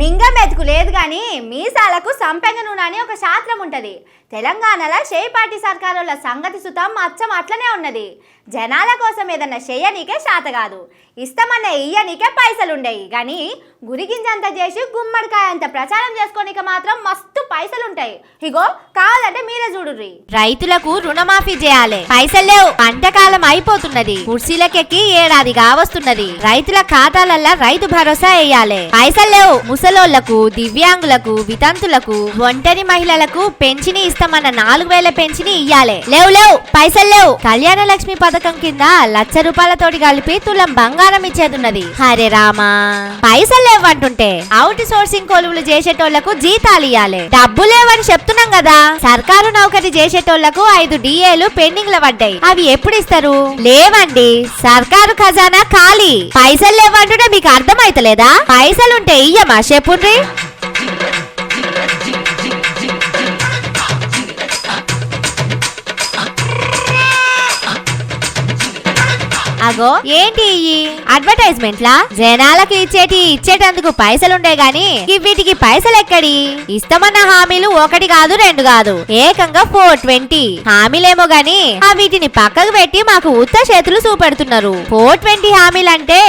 మింగ మెతుకు లేదు కానీ మీసాలకు సంపెంగ నూనె అని ఒక శాస్త్రం ఉంటది. తెలంగాణలో షేయ్ పార్టీ సర్కారుల సంగతి సుతం అచ్చం అట్లనే ఉన్నది. జనాల కోసం ఏదన్నా చేయనీకే శాత కాదు. ఇష్టమన్న ఇయ్యనీకే పైసలు ఉండేవి కానీ గురిగింజంత చేసి గుమ్మడికాయ అంత ప్రచారం చేసుకోనీకి మాత్రం మస్తు పైసలు ఉంటాయి ఇగో కావాలంటే మీరే చూడుర్రి. రైతులకు రుణమాఫీ చేయాలి. పైసలు లేవు. పంటకాలం అయిపోతున్నది. కుర్చీలకెక్కి ఏడాది కావస్తున్నది రైతుల ఖాతాలల్లా రైతు భరోసా వేయాలి పైసలు లేవు. ముసలోళ్ళకు దివ్యాంగులకు వితంతులకు ఒంటరి మహిళలకు పెంచిని ఇస్తామన్న నాలుగు వేల పెంచిని ఇయ్యాలి. లేవు లేవు. పైసలు లేవు. కళ్యాణ లక్ష్మి పథకం కింద లక్ష రూపాయలతోటి కలిపి తులం బంగారం ఇచ్చేదున్నది. హరే రామా. పైసలు లేవంటుంటే అవుట్ సోర్సింగ్ కొలువులు చేసేటోళ్ళకు జీతాలు ఇయ్యాలి డబ్బు లేవని చెప్తున్నాం కదా. సర్కారు నౌకరి చేసేటోళ్ళకు ఐదు డిఏలు పెండింగ్లో పడ్డాయి. అవి ఎప్పుడు ఇస్తారు? లేవండి. సర్కారు ఖజానా ఖాళీ. పైసలు లేవంటుంటే మీకు అర్థమైతలేదా? పైసలుంటే ఇయ్యమా చెప్పుండ్రి? అగో ఏంటి అడ్వర్టైజ్మెంట్ లా జనాలకు ఇచ్చేటి ఇచ్చేటందుకు పైసలుండే గాని వీటికి పైసలు ఎక్కడి ఇస్తామన్న హామీలు ఒకటి కాదు రెండు కాదు. ఏకంగా ఫోర్ ట్వంటీ హామీలేమో గాని ఆ వీటిని పక్కకు పెట్టి మాకు ఉత్త చేతులు చూపెడుతున్నారు. ఫోర్ ట్వంటీ హామీలంటే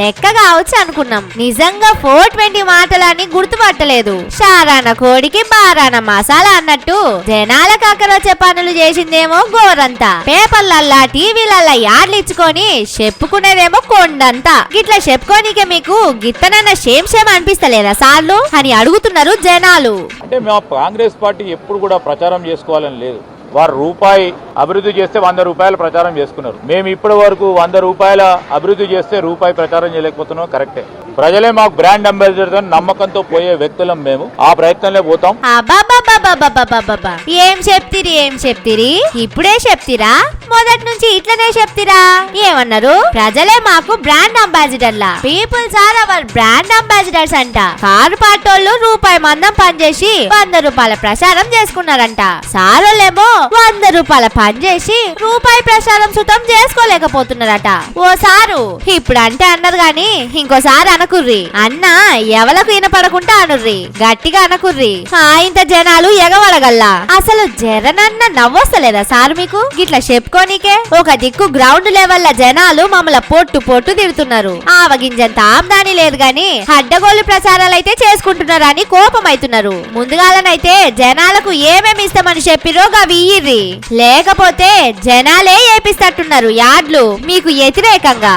లెక్క కావచ్చు అనుకున్నాం. నిజంగా ఫోర్ ట్వంటీ మాటలని గుర్తుపట్టలేదు. షారాన కోడికి బారాన మసాలా అన్నట్టు జనాలకు అక్కరొచ్చే పనులు చేసిందేమో గోరంతా పేపర్లల్లా టీవీలల్లా యాడ్లు ఇచ్చుకొని చెప్పుకునేదేమో కొండంతా. గిట్లా చెప్పుకోనికే మీకు గిత్తనన్న షేమ్ షేమ్ అనిపిస్తలేదా సార్లు? అని అడుగుతున్నారు జనాలు. అంటే మా కాంగ్రెస్ పార్టీ ఎప్పుడు కూడా ప్రచారం చేసుకోవాలని లేదు. వారు రూపాయి అభివృద్ధి చేస్తే వంద రూపాయల ప్రచారం చేసుకున్నారు. మేము ఇప్పటి వరకు వంద రూపాయల అభివృద్ధి చేస్తే రూపాయి ప్రచారం చేయలేకపోతున్నాం. కరెక్టే. ప్రజలే మాకు బ్రాండ్ అంబాసిడర్ నమ్మకంతో పోయే వ్యక్తులం మేము. ఆ ప్రయత్నంలో పోతాం. ఏం చెప్తిరి ఏం చెప్తిరి? ఇప్పుడే చెప్తిరా? మొదటి నుంచి ఇట్లనే చెప్తిరా? ఏమన్నారు? ప్రజలే మాకు brand అంబాసిడర్లా peoples are our brand ambassadors అంట. కారు పాటోళ్ళు రూపాయి మందం పనిచేసి వంద రూపాయల ప్రసారం చేసుకున్నారంట. సారులేమో వంద రూపాయల పనిచేసి రూపాయి ప్రసారం సుతం చేసుకోలేకపోతున్నారట. ఓ సారు ఇప్పుడు అంటే అన్నారు గాని ఇంకోసారి అనకుర్రి. అన్న ఎవలకు వినపడకుండా అనుర్రి? గట్టిగా అనకుర్రి. ఆ ఇంత జనాలు ఎగవడగల్లా? అసలు జరనన్న నవ్వొస్తలేదా సార్ మీకు? గిట్లా చెప్పుకోనికే ఒక దిక్కు గ్రౌండ్ లెవెల్ జనాలు మమ్మల్ని పొట్టు పొట్టు తిడుతున్నారు. ఆవగింజంత ఆమ్దాని లేదు గాని అడ్డగోలు ప్రచారాలైతే అయితే చేసుకుంటున్నారని కోపం అవుతున్నారు ముందుగాలనైతే జనాలకు ఏమేమి ఇస్తామని చెప్పిరో గవి లేకపోతే జనాలే ఏపిస్తట్టున్నారు యాడ్లు. మీకు వ్యతిరేకంగా.